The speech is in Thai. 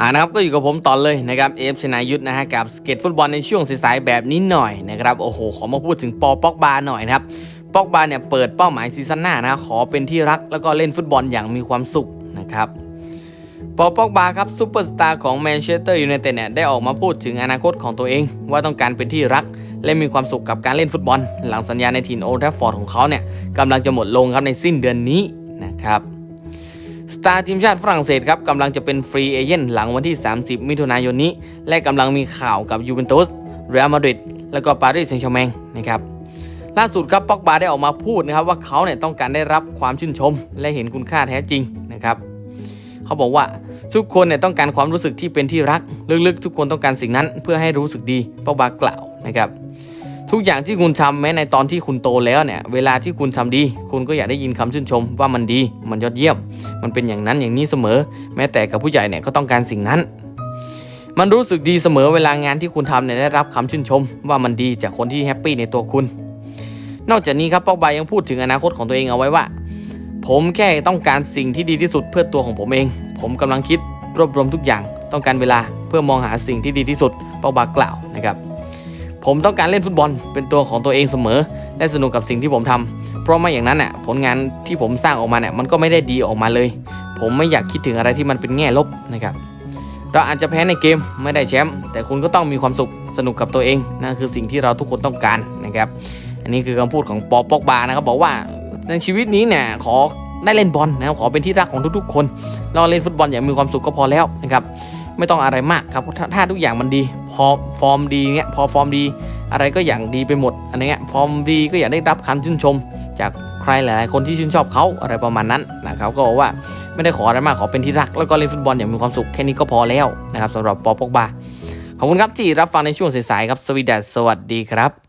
อ่านะครับก็อยู่กับผมต่อเลยนะครับเอฟชนายุทธนะฮะกับสเก็ตฟุตบอลในช่วงสายๆแบบนี้หน่อยนะครับโอ้โหขอมาพูดถึงปอปอกบาหน่อยนะครับปอกบาเนี่ยเปิดเป้าหมายซีซั่นหน้านะขอเป็นที่รักแล้วก็เล่นฟุตบอลอย่างมีความสุขนะครับปอปอกบาครับซูเปอร์สตาร์ของแมนเชสเตอร์ยูไนเต็ดเนี่ยได้ออกมาพูดถึงอนาคตของตัวเอง ว่าต้องการเป็นที่รักและมีความสุขกับการเล่นฟุตบอล หลังสัญญาในถิ่นโอลด์แทฟฟอร์ดของเขาเนี่ยกำลังจะหมดลงครับในสิ้นเดือนนี้นะครับ ตาร์ทีมชาติฝรั่งเศสครับกำลังจะเป็นฟรีเอเจนต์หลังวันที่ 30 มิถุนายนนี้ และกำลังมีข่าวกับยูเวนตุสเรอัลมาดริดแล้วก็ปารีสแซงต์แชร์แมงนะครับล่าสุดครับป็อกบาได้ออกมาพูดนะครับว่าเขาเนี่ยต้องการได้รับความชื่นชม และเห็นคุณค่าแท้จริงนะครับเขาบอกว่าทุกคนเนี่ยต้องการความรู้สึกที่เป็นที่รัก ลึกๆ ทุกคนต้องการสิ่งนั้นเพื่อให้รู้สึกดีป็อกบากล่าวนะครับ ทุกอย่างที่คุณทำแม้ในตอนที่คุณโตแล้วเนี่ย เวลาที่คุณทำดี คุณก็อยากได้ยินคำชื่นชมว่ามันดี มันยอดเยี่ยม มันเป็นอย่างนั้นอย่างนี้เสมอ แม้แต่กับผู้ใหญ่เนี่ยก็ต้องการสิ่งนั้น มันรู้สึกดีเสมอเวลางานที่คุณทำเนี่ยได้รับคำชื่นชม ว่ามันดีจากคนที่แฮปปี้ในตัวคุณ นอกจากนี้ครับปอกบายยังพูดถึงอนาคตของตัวเองเอาไว้ว่า ผมแค่ต้องการสิ่งที่ดีที่สุดเพื่อตัวของผมเอง ผมกำลังคิดรวบรวมทุกอย่าง ต้องการเวลาเพื่อมองหาสิ่งที่ดีที่สุดปอกบากล่าวนะครับ ผมต้องการเล่นฟุตบอลเป็นตัวของตัวเองเสมอ และสนุกกับสิ่งที่ผมทำเพราะไม่อย่างนั้นน่ะผลงานที่ผมสร้างออกมาเนี่ยมันก็ไม่ได้ดีออกมาเลย ผมไม่อยากคิดถึงอะไรที่มันเป็นแง่ลบนะครับเราอาจจะแพ้ในเกมไม่ได้แชมป์แต่คุณก็ต้องมีความสุขสนุกกับตัวเองนั่นคือสิ่งที่เราทุกคนต้องการนะครับอันนี้คือคำพูดของปอปอกบานะครับบอกว่าในชีวิตนี้เนี่ยขอได้เล่นบอลนะครับขอเป็นที่รักของทุกๆ คนเราเล่นฟุตบอลอย่างมีความสุขก็พอแล้วนะครับ ไม่ต้องอะไรมากครับถ้าถ้าทุกอย่างมันดี พอฟอร์มดีเงี้ยพอฟอร์มดี อะไรก็อย่างดีไปหมดอันเนี้ยฟอร์มดีก็อยากได้รับคำชื่นชม จากใครหลายๆคนที่ชื่นชอบเขาอะไรประมาณนั้นนะครับก็บอกว่าไม่ได้ขออะไรมากขอเป็นที่รัก แล้วก็เล่นฟุตบอลอย่างมีความสุขแค่นี้ก็พอแล้วนะครับสำหรับปอปอกบาขอบคุณครับที่รับฟังในช่วงสายๆครับสวีดัสสวัสดีครับ